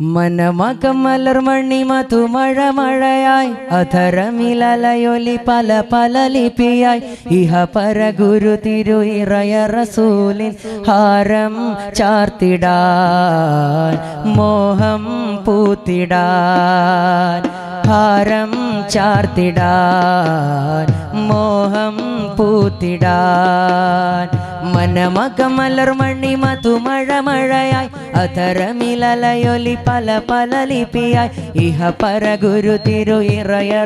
മനമകമലർ മണി മധുമഴ മഴയായി അധരമിലലയൊലി പല പല ലിപിയായി. ഇഹ പര ഗുരു തിരു ഇറയ റസൂലിൻ ഹാരം ചാർത്തിടാൻ മോഹം പൂത്തിടാൻ. ഹാരം ചാർത്തിടാൻ മോഹം പൂത്തിടാൻ. മനമകമലർ മണി മധുമഴ മഴയായി അധരമിലലയൊലി പല പല ലിപിയായി. ഇഹ പര ഗുരു തിരു ഇറയ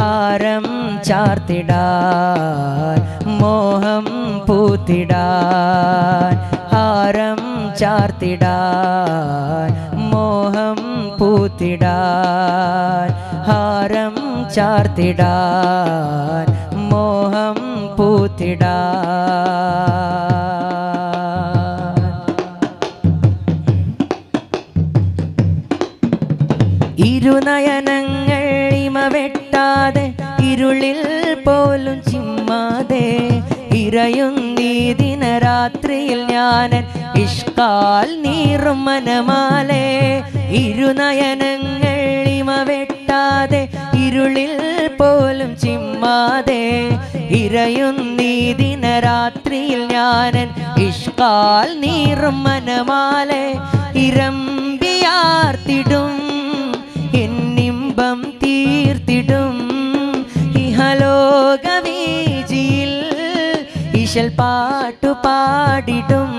ഹാരം ചാർത്തിടാൻ മോഹം പൂത്തിടാൻ. ഹാരം ചാർത്തിടാൻ മോഹം പൂത്തിടാൻ. ഹാരം ചാർത്തിടാൻ മോഹം പൂത്തിടാൻ ഇരുനയനങ്ങൾ ഇമ വെട്ടാതെ ഇരുളിൽ പോലും ചിമ്മാതെ ഇറയുന്നീ ദിനരാത്രിയിൽ ഞാൻ ഇഷ്കാൽ നീറും മനമാലേ. ഇരുനയനങ്ങൾ ഇമ വെട്ടാതെ ഇരുളിൽ പോലും ചിമ്മാതെ. ഇരയുന്നീ ദിനരാത്രിയിൽ ഞാനൻ ഇഷ്കാൽ നീറും മനമാലെ. ഇരമ്പിയാർത്തിടും എന്നിമ്പം തീർത്തിടും. ഇഹലോകവീജിയിൽ ഇശൽ പാട്ടു പാടിടും.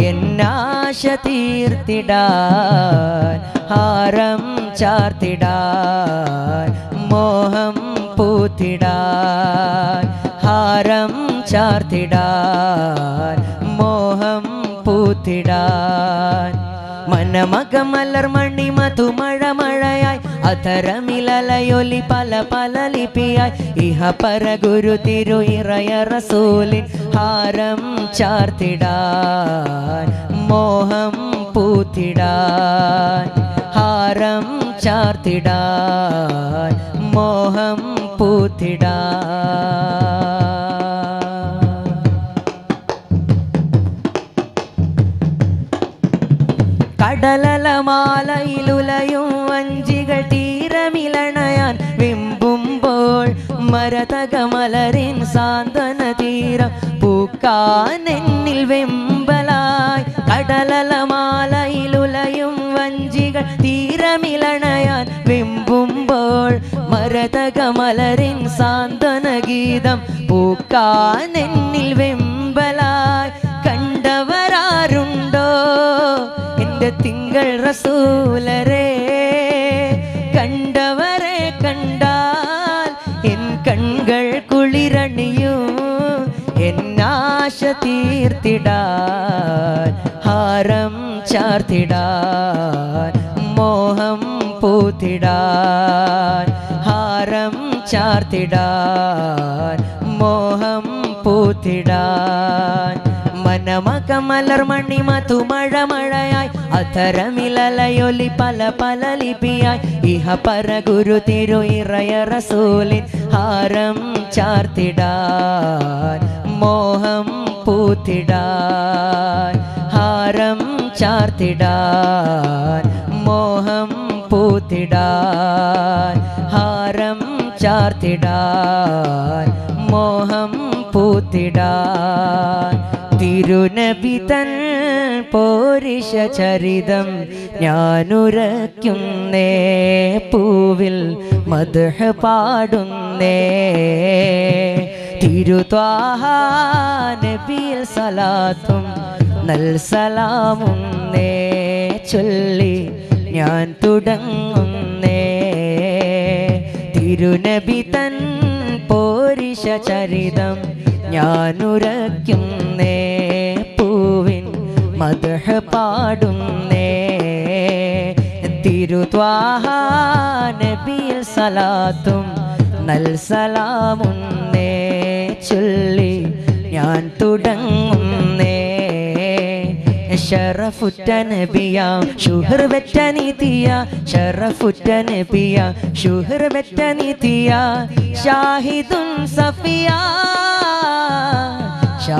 എന്നാശ തീർത്തിടാൻ ഹാരം ചാർത്തിടാൻ മോഹം പൂത്തിടാൻ ഹാരം ചാർത്തിടാൻ മോഹം പൂത്തിടാൻ. മനമകമലർ മണി മധുമഴ മഴയായി അധരമിലലയൊലി പല പല ലിപിയായി. ഇഹ പര ഗുരു തിരു ഇറയ റസൂലിൻ ഹാരം ചാർത്തിടാൻ മോഹം പൂത്തിടാൻ ഹാരം ചാർത്തിടാൻ മോഹം പൂത്തിടാൻ. കടലലമാലയിലുലയും വഞ്ചികൾ തീരമിലണയാൻ വിമ്പുമ്പോൾ മരതകമലരിൻ സാന്ത്വന തീരം പൂക്കാൻ എന്നിൽ വെമ്പലായി. കടലലമാലയിലുലയും വഞ്ചികൾ തീരമിലണയാൻ വിമ്പുമ്പോൾ മരതകമലരിൻ സാന്ത്വന ഗീതം പൂക്കാൻ എന്നിൽ വെമ്പലായി. കണ്ടവരാരുണ്ടോ? എന്റെ തിങ്കൾ റസൂലരെ കണ്ടവരെ എന്നാശ തീർത്തിടാൻ ഹാരം ചാർത്തിടാൻ മോഹം പൂത്തിടാൻ ഹാരം ചാർത്തിടാൻ മോഹം പൂത്തിടാൻ. മനമകമലർ മണി മധുമഴ മഴയായി അധരമിലലയൊലി പല പല ലിപിയായി. ഇഹ പര ഗുരു തിരു ഇറയ റസൂലിൻ ഹാരം ചാർത്തിടാൻ. മോഹം പൂത്തിടാൻ. ഹാരം ചാർത്തിടാൻ. മോഹം പൂത്തിടാൻ. ഹാരം ചാർത്തിടാൻ. മോഹം പൂത്തിടാൻ. തിരുനബി തൻ പോരിഷ ചരിതം ഞാനുരയ്ക്കുന്നേ പൂവിൽ മധുഹ പാടുന്നേ തിരുത്വാഹാനബിയിൽ സലാത്തും നൽ സലാമുന്നേ. ചൊല്ലി ഞാൻ തുടങ്ങുന്നേ. തിരുനബി തൻ പോരിഷ ചരിതം ഞാനുരയ്ക്കുന്നേ പൂവിൻ മധുഹ പാടുന്നേ. തിരുത്വാഹാനബിയിൽ സലാത്തും നൽ സലാമുന്നേ. ചൊല്ലി ഞാൻ തുടങ്ങുന്നേ. ഷറഫുറ്റ നബിയ ഷുഹർ വെറ്റ നീതിയ ഷാഹിദുൻ സഫിയ.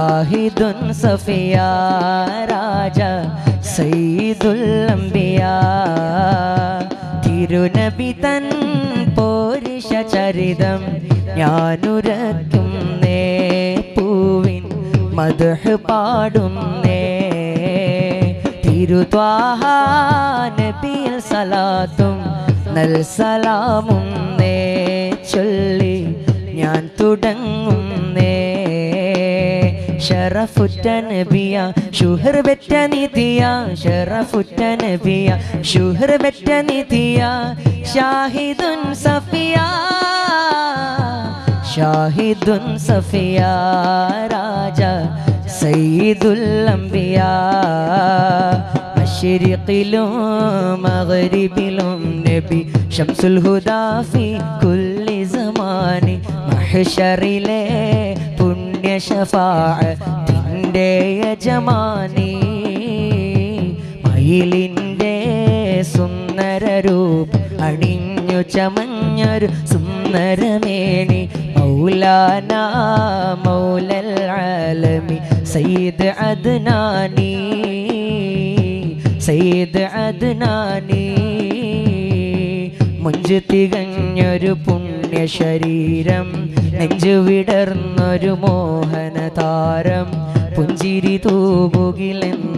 ഷാഹിദുൻ സഫിയ രാജ സയ്യിദുല്ലംബിയ തിരുനബി തൻ പോരിഷ ചരിതം ഞാനുരക്കും നേ പൂവിൻ മധുഹ് പാടുന്നേ തിരുത്വാഹ നബിയിൽ സലാത്തും നൽ സലാമും നേ ചൊല്ലി ഞാൻ തുടങ്ങുന്നേ ഷറഫുറ്റ നബിയ ഷുഹർ ബെറ്റ നിധിയ ഷറഫുറ്റ നബിയ ഷുഹർ ബെറ്റ നിധിയ ഷാഹിദുൻ സഫിയ ഷാഹിദുൻ സഫിയ രാജ സയ്യിദുൽ അംബിയ മഷരിഖിലും മഗ്രിബിലും നബി ഷംസുൽ ഹുദാ ഫി കുല്ലി സമാനി മഹ്ശറിലെ പുണ്യ ഷഫാഅത്തിന്റെ യജമാനി മയിലിന്റെ സുന്ദര രൂപം അണിഞ്ഞു ചമഞ്ഞൊരു സുന്ദരമേണി മൗലാന മൗലൽ ആലമി സയ്യിദ് അദ്നാനി സയ്യിദ് അദ്നാനി. മുഞ്ചു തികഞ്ഞൊരു പുണ്യ ശരീരം നെഞ്ചു വിടർന്നൊരു മോഹന താരം പുഞ്ചിരി തൂകുകിലെന്തലങ്കാരം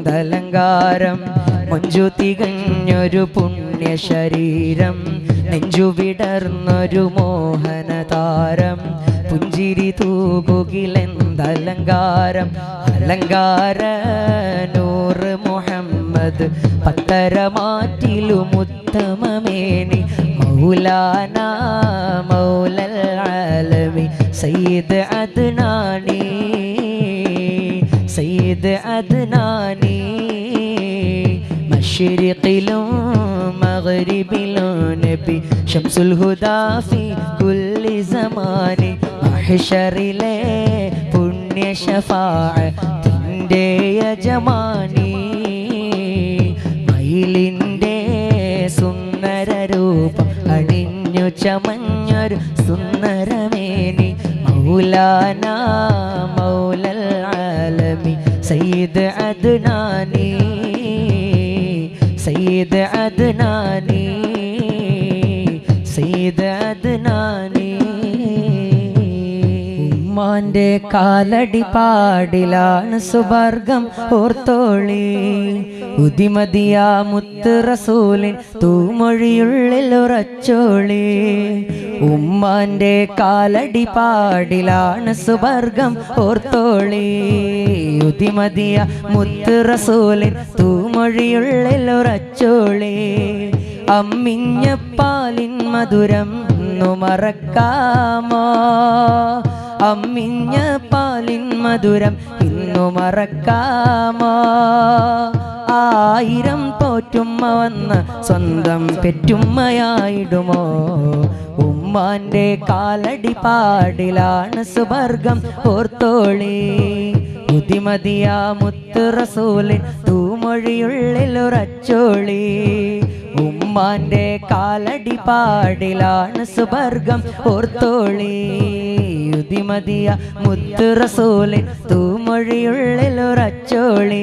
മുഞ്ചു തികഞ്ഞൊരു പുണ്യ ശരീരം നെഞ്ചു വിടർന്നൊരു മോഹന താരം പുഞ്ചിരി തൂകുകിലെന്തലങ്കാരം അലങ്കാര നൂറ് മുഹമ്മദ് പത്തരമാറ്റിലുമുത്തമമേനി മൗലാന മൗലൽ ആലമി. സയ്യിദ് അദ്നാനി സയ്യിദ് അദ്നാനി. മഷ്രിഖിലും മഗ്രിബിലും നബി. ഷംസുൽ ഹുദാ ഫി കുല്ലി സമാനി. മഹ്ശറിലെ പുണ്യ ഷഫാഅത്തിന്റെ യജമാനി. ചമഞ്ഞൊരു സുന്ദരമേനി മൗലാന മൗലൽ ആലമി. സയ്യിദ് അദ്നാനി സയ്യിദ് അദ്നാനി സയ്യിദ് ഉമ്മാന്റെ കാലടി പാടിലാണ് സുവർഗം ഓർത്തോളി. ഉദിമതിയ മുത്ത് റസൂലിൻ തൂമൊഴിയുള്ളിൽ ഉറച്ചോളി. ഉമ്മാന്റെ കാലടി പാടിലാണ് സുവർഗം ഓർത്തോളി. ഉതിമതിയ മുത്ത് റസൂലിൻ തൂമൊഴിയുള്ളിൽ ഉറച്ചോളി. അമ്മിഞ്ഞ പാലിൻ മധുരം മറക്കാമോ? അമ്മിഞ്ഞ പാലിൻ മധുരം ഇന്നു മറക്കാമോ? ആയിരം പോറ്റുമ്മ വന്ന് സ്വന്തം പെറ്റുമ്മയായിടുമോ? ഉമ്മാന്റെ കാലടി പാടിലാണ് സുവർഗം ഓർത്തോളി ബുദ്ധിമതിയാ മുത്തുറസൂലിൻ തൂമൊഴിയുള്ളിൽ ഉറച്ചോളി. ഉമ്മാന്റെ കാലടി പാടിലാണ് സുവർഗം ഓർത്തോളി യുതിമതിയ മുത്ത് തൂമൊഴിയുള്ളിൽ ഒരച്ചോളി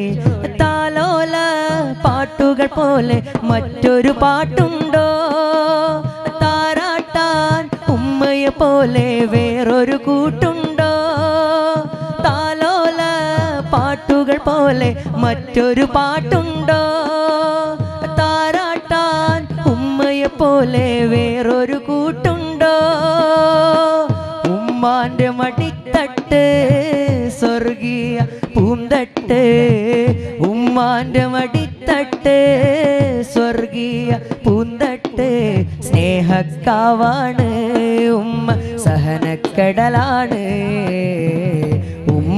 താലോല പാട്ടുകൾ പോലെ മറ്റൊരു പാട്ടുണ്ടോ? താരാട്ടാൻ ഉമ്മയെ പോലെ വേറൊരു കൂട്ടുണ്ടോ? താലോല പാട്ടുകൾ പോലെ മറ്റൊരു പാട്ടുണ്ടോ? പോലെ വേറൊരു കൂട്ടുണ്ടോ? ഉമ്മാന്റെ മടിത്തട്ട് സ്വർഗീയ പൂന്തട്ട്. ഉമ്മാന്റെ മടിത്തട്ട് സ്വർഗീയ പൂന്തട്ട്. സ്നേഹക്കാവാണ് ഉമ്മ സഹനക്കടലാണ്.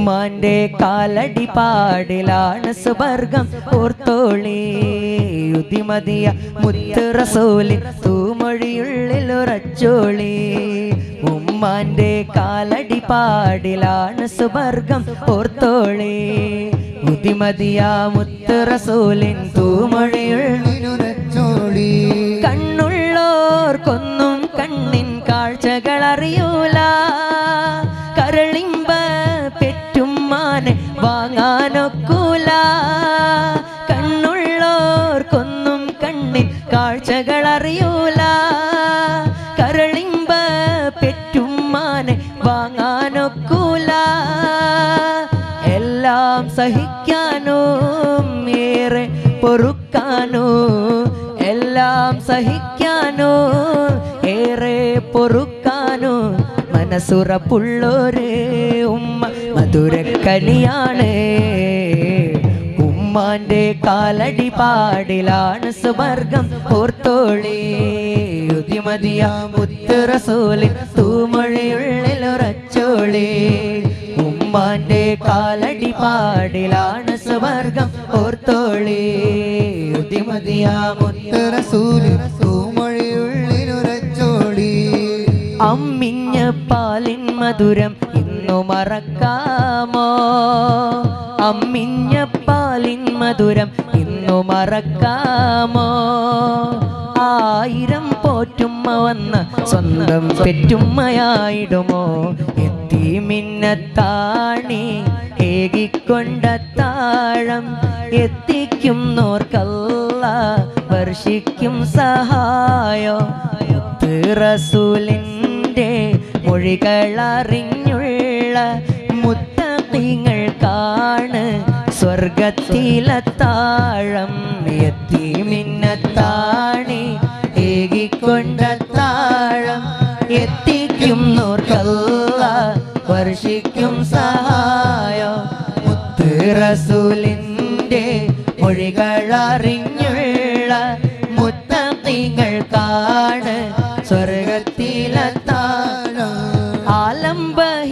ഉമ്മാന്റെ കാലടി പാടിലാണ് സുവർഗം ഓർത്തോളി യുതിമതിയ മുത്ത് റസൂലി തൂമൊഴിയുള്ളിൽ ഉറച്ചോളി. ഉമ്മാന്റെ കാലടി പാടിലാണ് സുവർഗം ഓർത്തോളി ഉതിമതിയ മുത്ത് റസൂലിൻ തൂമൊഴിയുള്ളിൽ കണ്ണുള്ളോർ കണ്ണുള്ളോർക്കൊന്നും കണ്ണിൻ കാഴ്ചകൾ ഏറെ മനസ്സുറപ്പുള്ളോര്. ഉമ്മ മധുരക്കനിയാണ്. ഉമ്മാന്റെ കാലടി പാടിലാണ് സുവർഗം ഓർത്തോളി യുതിമതിയാ മുത്തുറസൂലി തൂമൊഴിയുള്ളിലുറച്ചോളി ഉമ്മാന്റെ കാലടി പാടിലാണ് സുവർഗം ഓർത്തോളി യുതിമതിയാ മുത്ത് റസൂൽ തൂമൊഴിയുള്ളിലുറച്ചോടി അമ്മിഞ്ഞ പാലിൻ മധുരം ഇന്നു മറക്കാമോ? അമ്മിഞ്ഞ പാലിൻ മധുരം ഇന്നു മറക്കാമോ? ആയിരം പോറ്റുമ്മ വന്ന സ്വന്തം പെറ്റുമ്മയായിടുമോ? എത്തി മിന്നത്താണി ഏകിക്കൊണ്ട താഴം എത്തിക്കും നോർക്കല്ല വർഷിക്കും സഹായോ? മുത്ത് റസൂലിന്റെ മൊഴികളറിഞ്ഞുള്ള കാണ് സ്വർഗത്തിലത്താഴം എത്തി മിന്നത്താണി ഏകിക്കൊണ്ട താഴം എത്തിക്കും നോർക്കല്ല വർഷിക്കും സഹായം മുത്ത് റസൂലിന്റെ മൊഴികളറിഞ്ഞുള്ള tambah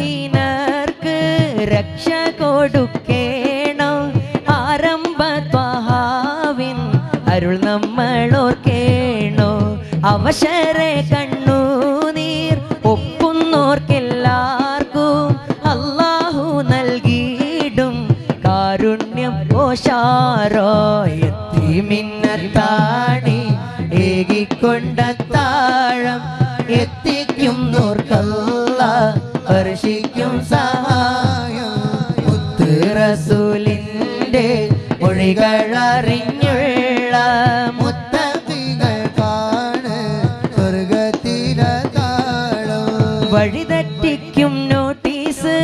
വഴിതെറ്റിക്കും നോട്ടീസ്.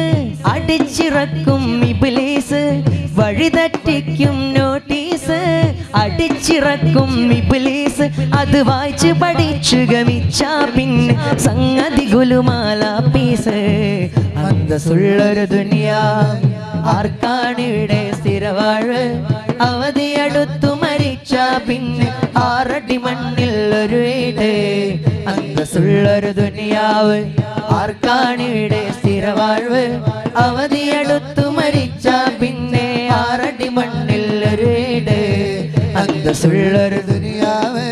അടിച്ചിറക്കും ഇബിലീസ്. വഴിതെറ്റിക്കും നോട്ടീസ്. അടിച്ചിറക്കും ഇബിലീസ്. അത് വായിച്ച് പഠിച്ചു ഗമിച്ച പിന്നെ സംഗതി ഗുലുമാല പീസ്. അന്തസ്സുള്ളൊരു ദുനിയാ. ആർക്കാണിവിടെ സ്ഥിരവാഴ്? അവധിയടുത്തു മരിച്ച പിന്നെ ആറടി മണ്ണിൽ ഒരു വീട് അന്തസ്സുള്ളൊരു ദുനിയാവ്. ആർക്കാണിവിടെ സ്ഥിരവാഴ്വ് അവധിയെടുത്തു മരിച്ച പിന്നെ ആറടി മണ്ണിൽ ഒരു വീട്. അന്തസ്സുള്ളൊരു ദുനിയാവ്.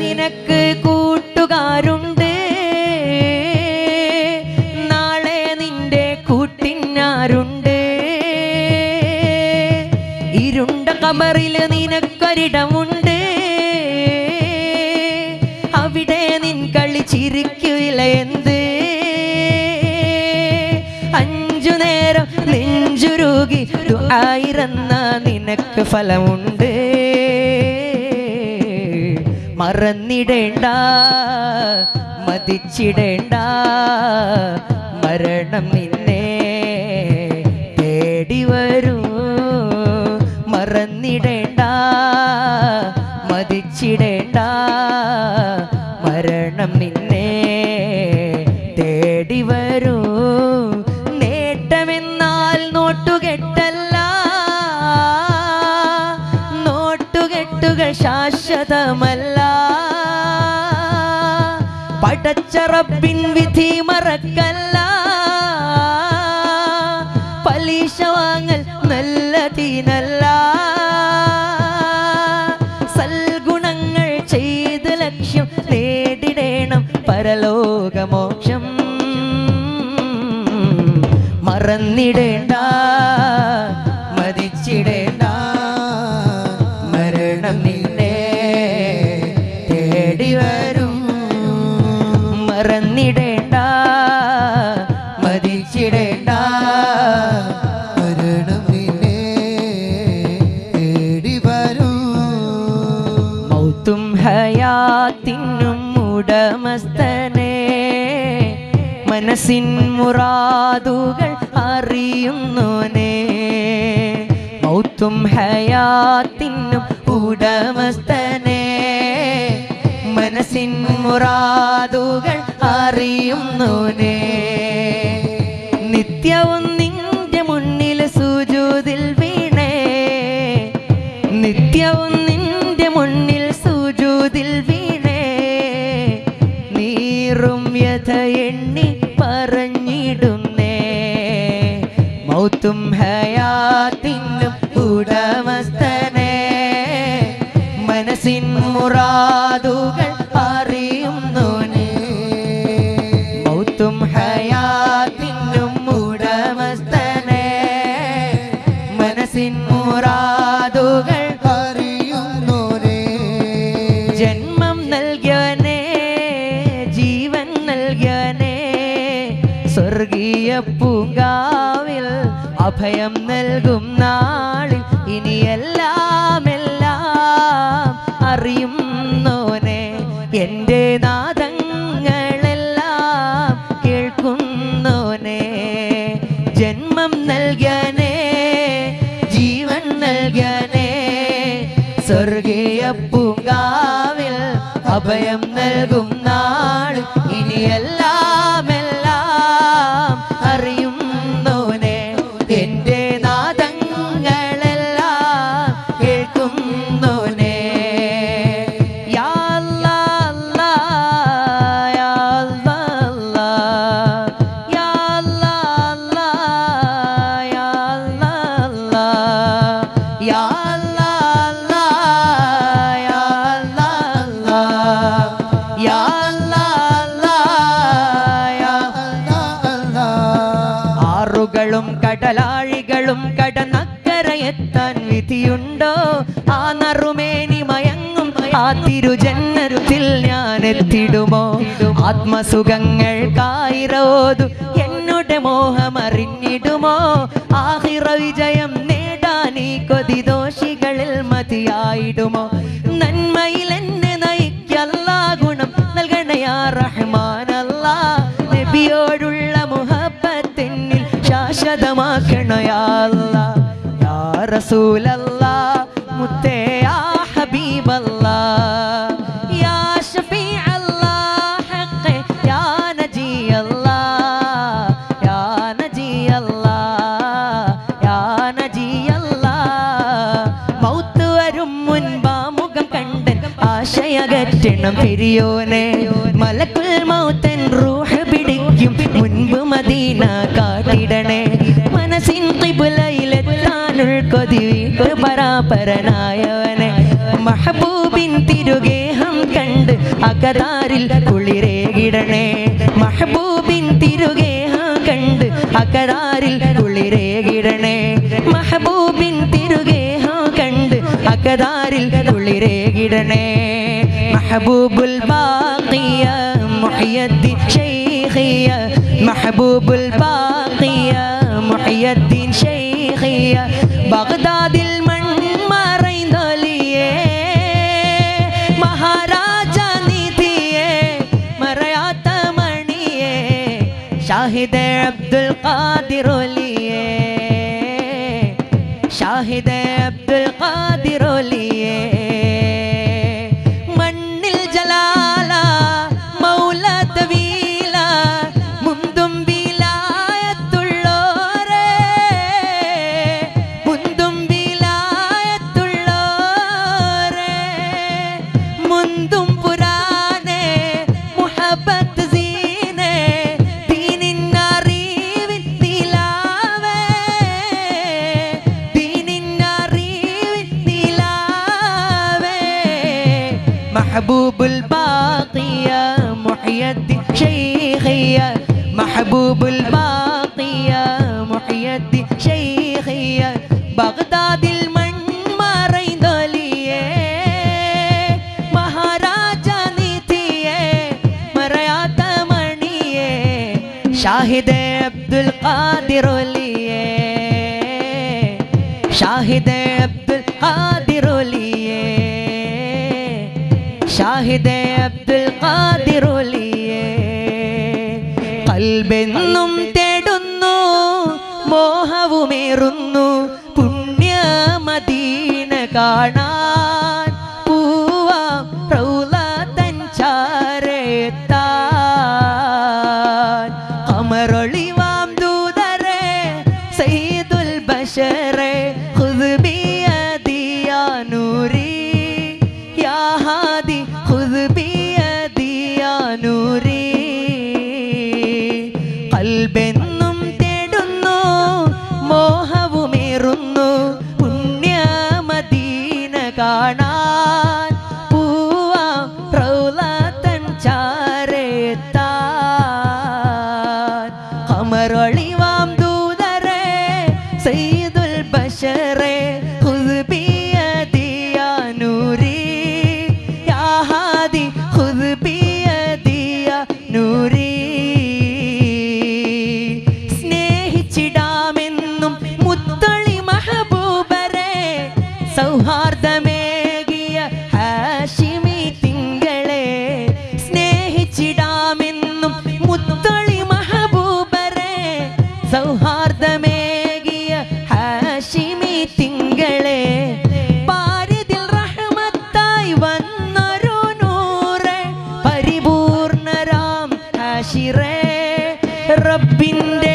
നിനക്ക് കൂട്ടുകാരുണ്ട്. നാളെ നിന്റെ കൂട്ടിനാരുണ്ട് ഇരുണ്ട കബറിൽ നിനക്കൊരിടമുണ്ട്. ആയിരന്ന നിനക്ക് ഫലമുണ്ട്. മറന്നിടേണ്ട മതിച്ചിടേണ്ട മരണം നിന്നെ തേടി വരൂ. മറന്നിടേണ്ട ശാശ്വതമല്ല പടച്ചറപ്പിൻ വിധി മറക്കല്ല. പലിശ വാങ്ങൽ നല്ലതിനല്ല സൽഗുണങ്ങൾ ചെയ്ത് ലക്ഷ്യം നേടിടേണം പരലോകമോക്ഷം. മറന്നിടേണ്ട. മുറാദുകൾ അറിയുന്നോനെ മൗത്തും ഹയാത്തിനും ഉടമസ്ഥനെ. മനസ്സിൻ മുറാദുകൾ അറിയുന്നോനെ ഹയാത്തിനും ഉടമസ്ഥനെ മനസ്സിൻ മുറാദുകൾ അറിയുന്നോനെ മൗത്തും ഹയാത്തിനും ഉടമസ്ഥനെ മനസ്സിൻ മുറാദുകൾ അറിയുന്നോരേ ജന്മം നൽകിയവനെ ജീവൻ നൽകിയവനെ സ്വർഗീയ പൂങ്കാവിൽ അഭയം നൽകും നാളിൽ ഇനിയെല്ലാം എല്ലാം അറിയുന്നോനെ എന്റെ നാദങ്ങളെല്ലാം കേൾക്കുന്നോനെ ജന്മം നൽകാനേ ജീവൻ നൽകാനേ സ്വർഗീയ പൂങ്കാവിൽ അഭയം നൽകും കേൾക്കുന്നോനെ ഞാൻ എത്തിടുമോ ആത്മസുഖങ്ങൾ കായിരോതു എന്നുടെ മോഹമറിഞ്ഞിടുമോ? ആഹിറ വിജയം നേടാൻ ഈ കൊതി ദോഷികളിൽ മതിയായിടുമോ? നന്മയിൽ എന്നെ നയിക്കല്ല ഗുണം നൽകണയാ റഹ്മാനല്ലാ. നബിയോടുള്ള മുഹബത്തിൽ ശാശ്വതമാക്കണയാ റസൂലല്ലാ മുത്തേ ആശയകറ്റണം പിരിയോനെ. മലക്കുൽ മൗത്തൻ റൂഹ് പിടിക്കും. മുൻപ് മദീന കാട്ടിടണേ മനസ്സിൻ കിബുലയിലെത്താനുൾ കൊതി പരാപരനായവനെ. മഹബൂബിൻ തിരുഗേഹം കണ്ട് അകതാരിൽ കുളിരേകിടണേ. മഹബൂബിൻ തിരുഗേഹം കണ്ട് അകതാരിൽ കുളിരേകിടണേ. മഹബൂബിൻ തിരുഗേഹം കണ്ട് അകതാരിൽ കുളിരേകിടണേ. محبوب الباقية محي الدين شيخية. محبوب الباقية محي الدين شيخية. بغداد المنمرين دولية مهاراجا نيتية. مريات منية. شاهد عبد القادر لية. شاهد محبوب الباقية محيي الدين. شيخية محبوب الباقية محيي الدين. شيخية بغداد شاهد عبد القادر لي شاهد عبد ഷാഹിദേ അബ്ദുൽ ഖാദിറുലിയേ കൽബെന്നും തേടുന്നു മോഹവുമേറുന്നു പുണ്യമദീന കാണാ. സയ്യിദുൽ ബഷറേ. റബ്ബിൻ്റെ